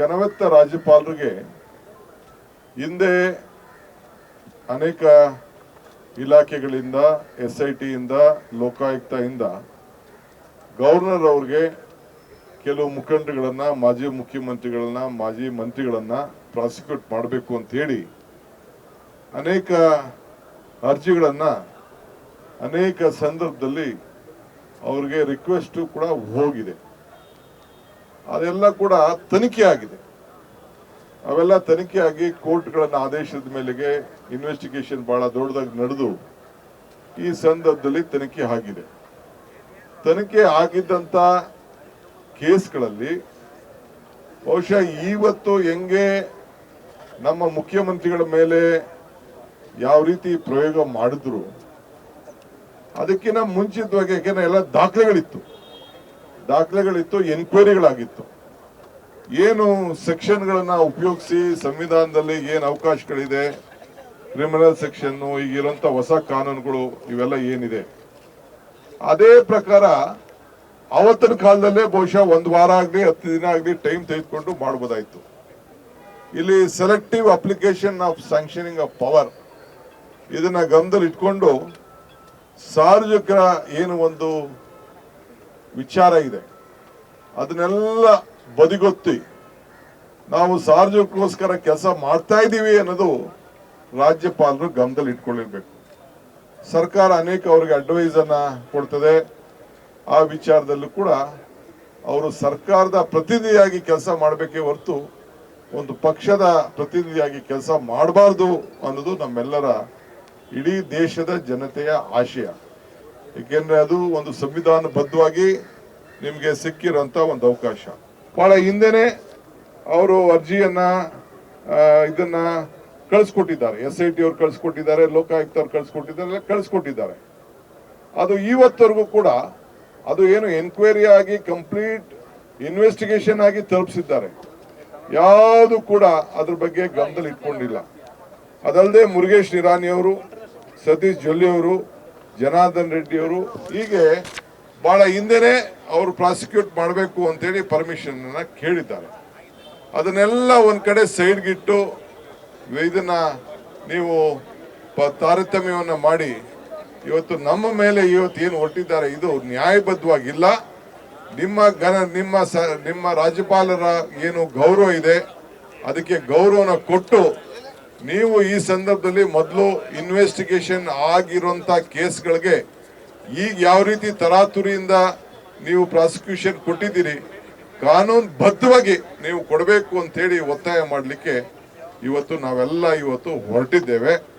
ಘನವೆತ್ತ ರಾಜ್ಯಪಾಲರಿಗೆ ಹಿಂದೆ ಅನೇಕ ಇಲಾಖೆಗಳಿಂದ ಎಸ್ ಐ ಟಿಯಿಂದ ಲೋಕಾಯುಕ್ತದಿಂದ ಗವರ್ನರ್ ಅವ್ರಿಗೆ ಕೆಲವು ಮುಖಂಡಗಳನ್ನು, ಮಾಜಿ ಮುಖ್ಯಮಂತ್ರಿಗಳನ್ನ, ಮಾಜಿ ಮಂತ್ರಿಗಳನ್ನು ಪ್ರಾಸಿಕ್ಯೂಟ್ ಮಾಡಬೇಕು ಅಂತ ಹೇಳಿ ಅನೇಕ ಅರ್ಜಿಗಳನ್ನು ಅನೇಕ ಸಂದರ್ಭದಲ್ಲಿ ಅವ್ರಿಗೆ ರಿಕ್ವೆಸ್ಟು ಕೂಡ ಹೋಗಿದೆ. ಅದೆಲ್ಲ ಕೂಡ ತನಿಖೆ ಆಗಿದೆ ಅವೆಲ್ಲ ತನಿಖೆ ಆಗಿ ಕೋರ್ಟ್ಗಳನ್ನ ಆದೇಶದ ಮೇಲೆಗೆ ಇನ್ವೆಸ್ಟಿಗೇಷನ್ ಬಹಳ ದೊಡ್ಡದಾಗಿ ನಡೆದು ಈ ಸಂದರ್ಭದಲ್ಲಿ ತನಿಖೆ ಆಗಿದೆ. ತನಿಖೆ ಆಗಿದ್ದಂತ ಕೇಸ್ಗಳಲ್ಲಿ ಬಹುಶಃ ಇವತ್ತು ಹೆಂಗೆ ನಮ್ಮ ಮುಖ್ಯಮಂತ್ರಿಗಳ ಮೇಲೆ ಯಾವ ರೀತಿ ಪ್ರಯೋಗ ಮಾಡಿದ್ರು, ಅದಕ್ಕಿಂತ ಮುಂಚಿತವಾಗಿ ಯಾಕೆಂದ್ರೆ ಎಲ್ಲ ದಾಖಲೆಗಳಿತ್ತು. ದಾಖಲೆಗಳಿತ್ತು ಎನ್ಕ್ವೈರಿಗಳಾಗಿತ್ತು ಏನು ಸೆಕ್ಷನ್ಗಳನ್ನು ಉಪಯೋಗಿಸಿ ಸಂವಿಧಾನದಲ್ಲಿ ಏನು ಅವಕಾಶಗಳಿದೆ? ಕ್ರಿಮಿನಲ್ ಸೆಕ್ಷನ್ ಈಗಿರುವಂತ ಹೊಸ ಕಾನೂನುಗಳು, ಇವೆಲ್ಲ ಏನಿದೆ? ಅದೇ ಪ್ರಕಾರ ಅವತ್ತಿನ ಕಾಲದಲ್ಲೇ ಬಹುಶಃ ಒಂದು ವಾರ ಆಗಲಿ, ಹತ್ತು ದಿನ ಆಗಲಿ ಟೈಮ್ ತೆಗೆದುಕೊಂಡು ಮಾಡ್ಬೋದಾಯಿತು. ಇಲ್ಲಿ selective application of sanctioning of power ಇದನ್ನ ಗಮನದಲ್ಲಿ ಇಟ್ಕೊಂಡು ಸಾರ್ವಜನಿಕರ ಏನು ಒಂದು ವಿಚಾರ ಇದೆ. ಅದನ್ನೆಲ್ಲ ಬದಿಗೊತ್ತಿ ನಾವು ಸಾರ್ವಜನಿಕರಿಗೋಸ್ಕರ ಕೆಲಸ ಮಾಡ್ತಾ ಇದ್ದೀವಿ ಅನ್ನೋದು ರಾಜ್ಯಪಾಲರು ಗಮನದಲ್ಲಿ ಇಟ್ಕೊಂಡಿರ್ಬೇಕು. ಸರ್ಕಾರ ಅನೇಕ ಅವ್ರಿಗೆ ಅಡ್ವೈಸ್ ಅನ್ನ ಕೊಡ್ತದೆ. ಆ ವಿಚಾರದಲ್ಲೂ ಕೂಡ ಅವರು ಸರ್ಕಾರದ ಪ್ರತಿನಿಧಿಯಾಗಿ ಕೆಲಸ ಮಾಡಬೇಕೇ ಹೊರತು ಒಂದು ಪಕ್ಷದ ಪ್ರತಿನಿಧಿಯಾಗಿ ಕೆಲಸ ಮಾಡಬಾರ್ದು ಅನ್ನೋದು ನಮ್ಮೆಲ್ಲರ ಇಡೀ ದೇಶದ ಜನತೆಯ ಆಶಯ. ಏಕೆಂದ್ರೆ ಅದು ಒಂದು ಸಂವಿಧಾನಬದ್ಧವಾಗಿ ನಿಮಗೆ ಸಿಕ್ಕಿರುವಂತ ಒಂದು ಅವಕಾಶ. ಬಹಳ ಹಿಂದೆನೆ ಅವರು ಅರ್ಜಿಯನ್ನ ಇದನ್ನ ಕಳಿಸ್ಕೊಟ್ಟಿದ್ದಾರೆ. ಎಸ್ ಐ ಟಿ ಅವ್ರು ಕಳಿಸ್ಕೊಟ್ಟಿದ್ದಾರೆ, ಲೋಕಾಯುಕ್ತ ಅವ್ರು ಕಳಿಸ್ಕೊಟ್ಟಿದ್ದಾರೆ ಕಳಿಸ್ಕೊಟ್ಟಿದ್ದಾರೆ. ಅದು ಇವತ್ತವರೆಗೂ ಕೂಡ ಅದು ಏನು ಎನ್ಕ್ವೈರಿ ಆಗಿ ಕಂಪ್ಲೀಟ್ ಇನ್ವೆಸ್ಟಿಗೇಷನ್ ಆಗಿ ತಲುಪಿಸಿದ್ದಾರೆ. ಯಾವುದು ಕೂಡ ಅದ್ರ ಬಗ್ಗೆ ಗಮನದಲ್ಲಿ ಇಟ್ಕೊಂಡಿಲ್ಲ. ಅದಲ್ಲದೆ ಮುರುಗೇಶ್ ನಿರಾಣಿ ಅವರು, ಸತೀಶ್ ಜೊಲ್ಲಿ ಅವರು ಜನಾರ್ದನ್ ರೆಡ್ಡಿ ಅವರು ಹೀಗೆ ಬಹಳ ಹಿಂದೆನೆ ಅವರು ಪ್ರಾಸಿಕ್ಯೂಟ್ ಮಾಡಬೇಕು ಅಂತೇಳಿ ಪರ್ಮಿಷನ್ ಕೇಳಿದ್ದಾರೆ. ಅದನ್ನೆಲ್ಲ ಒಂದು ಕಡೆ ಸೈಡ್ಗಿಟ್ಟು ಇದನ್ನ ನೀವು ಪ- ತಾರತಮ್ಯವನ್ನ ಮಾಡಿ, ಇವತ್ತು ನಮ್ಮ ಮೇಲೆ ಇವತ್ತು ಏನು ಹೊರಟಿದ್ದಾರೆ ಇದು ನ್ಯಾಯಬದ್ಧವಾಗಿಲ್ಲ. ನಿಮ್ಮ ಘನ, ನಿಮ್ಮ ಸ, ನಿಮ್ಮ ರಾಜ್ಯಪಾಲರ ಏನು ಗೌರವ ಇದೆ, ಅದಕ್ಕೆ ಗೌರವನ ಕೊಟ್ಟು ನೀವು ಈ ಸಂದರ್ಭದಲ್ಲಿ ಮೊದಲು ಇನ್ವೆಸ್ಟಿಗೇಷನ್ ಆಗಿರುವಂಥ ಕೇಸ್ಗಳಿಗೆ ಈಗ ಯಾವ ರೀತಿ ತರಾತುರಿಯಿಂದ ನೀವು ಪ್ರಾಸಿಕ್ಯೂಷನ್ ಕೊಟ್ಟಿದ್ದೀರಿ, ಕಾನೂನು ಬದ್ಧವಾಗಿ ನೀವು ಕೊಡಬೇಕು ಅಂತೇಳಿ ಒತ್ತಾಯ ಮಾಡಲಿಕ್ಕೆ ಇವತ್ತು ನಾವೆಲ್ಲ ಇವತ್ತು ಹೊರಟಿದ್ದೇವೆ.